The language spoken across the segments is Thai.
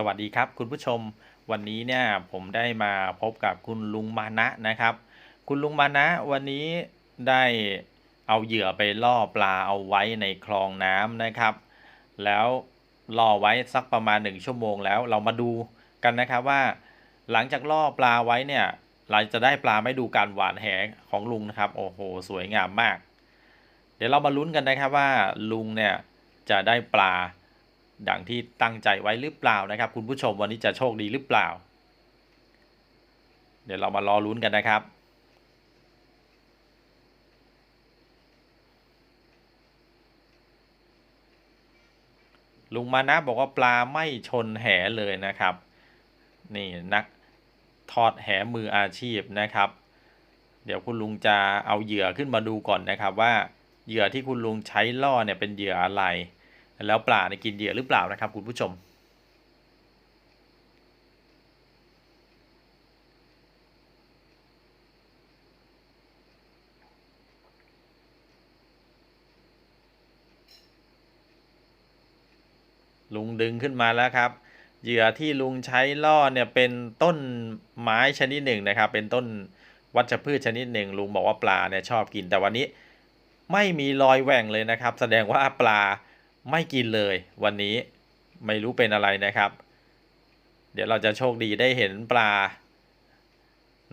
สวัสดีครับคุณผู้ชมวันนี้เนี่ยผมได้มาพบกับคุณลุงมานะนะครับ คุณลุงมานะวันนี้ได้เอาเหยื่อไปล่อปลาเอาไว้ในคลองน้ำนะครับ แล้วล่อไว้สักประมาณหนึ่งชั่วโมงแล้วเรามาดูกันนะครับว่า หลังจากล่อปลาไว้เนี่ยเราจะได้ปลาไม่ดูการหวานแหของลุงนะครับโอ้โหสวยงามมาก เดี๋ยวเรามาลุ้นกันนะครับว่าลุงเนี่ยจะได้ปลา ดังที่ตั้งใจไว้หรือเปล่านะครับ คุณผู้ชมวันนี้จะโชคดีหรือเปล่า เดี๋ยวเรามารอลุ้นกันนะครับลุงมานะบอกว่าปลาไม่ชนแหเลยนะครับ นี่นักทอดแหมืออาชีพนะครับ เดี๋ยวคุณลุงจะเอาเหยื่อขึ้นมาดูก่อนนะครับ ว่าเหยื่อที่คุณลุงใช้ล่อเนี่ยเป็นเหยื่ออะไร แล้วปลาเนี่ยกินเหยื่อหรือเปล่านะครับคุณผู้ชม ลุงดึงขึ้นมาแล้วครับเหยื่อที่ลุงใช้ล่อเนี่ยเป็นต้นไม้ชนิดหนึ่งนะครับ เป็นต้นวัชพืชชนิดหนึ่งลุงบอกว่าปลาเนี่ยชอบกิน แต่วันนี้ไม่มีรอยแหว่งเลยนะครับ แสดงว่าปลา ไม่กินเลยวันนี้ไม่รู้เป็นอะไรนะครับ เดี๋ยวเราจะโชคดีได้เห็นปลา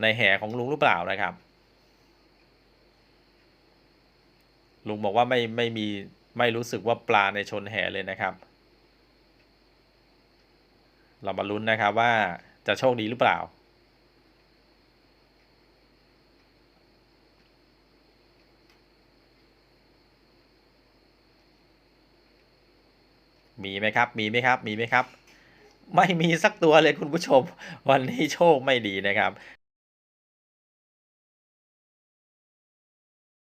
ในแหของลุงหรือเปล่านะครับ ลุงบอกว่าไม่ไม่มีไม่รู้สึกว่าปลาในชนแหเลยนะครับ เรามาลุ้นนะครับว่าจะโชคดีหรือเปล่า มีไหมครับ มีไหมครับ มีไหมครับ ไม่มีสักตัวเลยคุณผู้ชม วันนี้โชคไม่ดีนะครับ